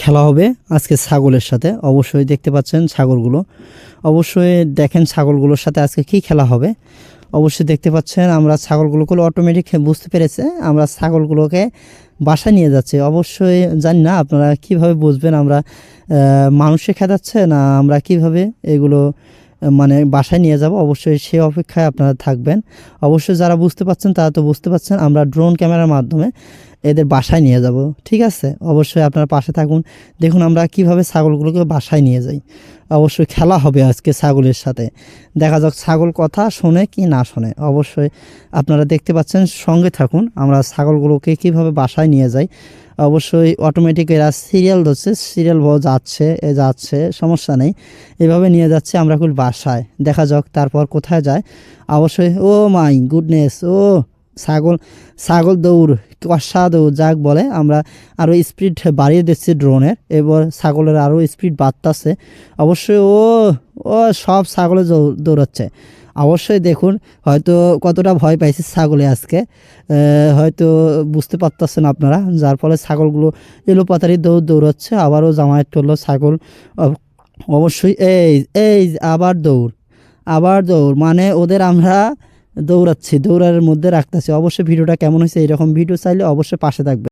খেলা হবে আজকে ছাগলের সাথে। অবশ্যই দেখতে পাচ্ছেন ছাগলগুলো। অবশ্যই দেখেন ছাগলগুলোর সাথে আজকে কি খেলা হবে। অবশ্যই দেখতে পাচ্ছেন আমরা ছাগলগুলোকে অটোমেটিক বুঝতে পেরেছে, আমরা ছাগলগুলোকে বাসা নিয়ে যাচ্ছি। অবশ্যই জানি না আপনারা কীভাবে বুঝবেন আমরা মানুষে খেদাচ্ছে না আমরা কীভাবে এগুলো মানে বাসায় নিয়ে যাব, অবশ্যই সে অপেক্ষায় আপনারা থাকবেন। অবশ্যই যারা বুঝতে পারছেন তারা তো বুঝতে পারছেন, আমরা ড্রোন ক্যামেরার মাধ্যমে এদের বাসায় নিয়ে যাব, ঠিক আছে? অবশ্যই আপনারা পাশে থাকুন। দেখুন আমরা কীভাবে ছাগলগুলোকে বাসায় নিয়ে যাই। অবশ্যই খেলা হবে আজকে ছাগলের সাথে। দেখা যাক ছাগল কথা শোনে কি না শোনে। অবশ্যই আপনারা দেখতে পাচ্ছেন সঙ্গে থাকুন, আমরা ছাগলগুলোকে কীভাবে বাসায় নিয়ে যাই। অবশ্যই অটোমেটিক এরা সিরিয়াল ধরছে সিরিয়াল যাচ্ছে, এ যাচ্ছে, সমস্যা নেই। এভাবে নিয়ে যাচ্ছে আমরা খুব বাসায়। দেখা যাক তারপর কোথায় যায়। অবশ্যই, ও মাই গুডনেস ও ছাগল ছাগল দৌড়, কষা দৌড়, যাক বলে। আমরা আরও স্পিড বাড়িয়ে দিচ্ছি ড্রোনের এবার ছাগলের আরও স্পিড বাড়তেছে। অবশ্যই ও ও সব ছাগলে দৌড়াচ্ছে। অবশ্যই দেখুন, হয়তো কতটা ভয় পাইছে ছাগলে আজকে। হয়তো বুঝতে পারতেছেন আপনারা, যার ফলে ছাগলগুলো এলোপাতারি দৌড় দৌড়াচ্ছে, আবারও জামায়াত করল ছাগল। অব- অবশ্যই এই এই আবার দৌড় আবার দৌড় মানে ওদের আমরা দৌড়াচ্ছি, দৌড়ার মধ্যে রাখতেছি। অবশ্যই ভিডিওটা কেমন হয়েছে এরকম ভিডিও চাইলে অবশ্যই পাশে থাকবে